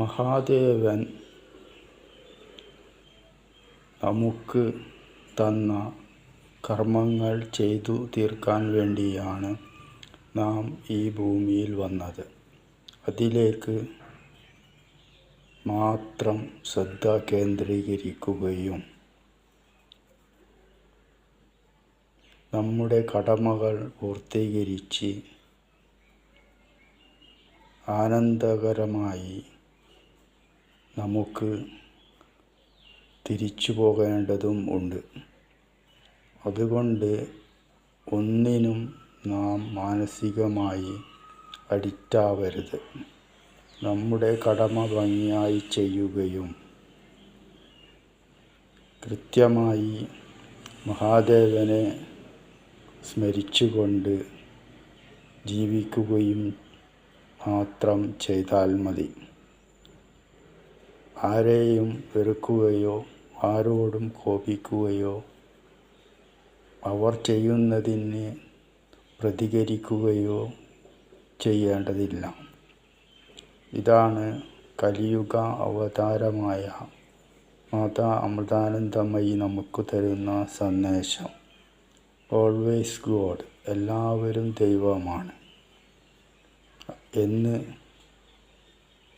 മഹാദേവൻ നമുക്ക് തന്ന കർമ്മങ്ങൾ ചെയ്തു തീർക്കാൻ വേണ്ടിയാണ് നാം ഈ ഭൂമിയിൽ വന്നത്. അതിലേക്ക് മാത്രം ശ്രദ്ധ കേന്ദ്രീകരിക്കുകയും നമ്മുടെ കടമകൾ പൂർത്തീകരിച്ച് ആനന്ദകരമായി നമുക്ക് തിരിച്ചു പോകേണ്ടതും ഉണ്ട്. അതുകൊണ്ട് ഒന്നിനും നാം മാനസികമായി അഡിക്റ്റാവരുത്. നമ്മുടെ കടമ ഭംഗിയായി ചെയ്യുകയും കൃത്യമായി മഹാദേവനെ സ്മരിച്ചുകൊണ്ട് ജീവിക്കുകയും മാത്രം ചെയ്താൽ മതി. ആരെയും വെറുക്കുകയോ ആരോടും കോപിക്കുകയോ അവർ ചെയ്യുന്നതിന് പ്രതികരിക്കുകയോ ചെയ്യേണ്ടതില്ല. ഇതാണ് കലിയുഗ അവതാരമായ മാതാ അമൃതാനന്ദമയി നമുക്ക് തരുന്ന സന്ദേശം. ഓൾവേസ് ഗോഡ് എല്ലാവരും ദൈവമാണ്. എന്ന്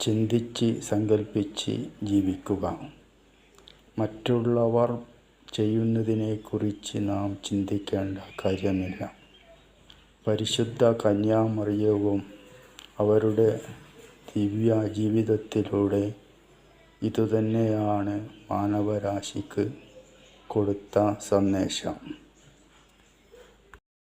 ചിന്തിച്ച് സങ്കല്പിച്ച് ജീവിക്കുക. മറ്റുള്ളവർ ചെയ്യുന്നതിനെക്കുറിച്ച് നാം ചിന്തിക്കേണ്ട കാര്യമില്ല. പരിശുദ്ധ കന്യാമറിയവും അവരുടെ ദിവ്യ ജീവിതത്തിലൂടെ ഇതുതന്നെയാണ് മാനവരാശിക്ക് കൊടുത്ത സന്ദേശം.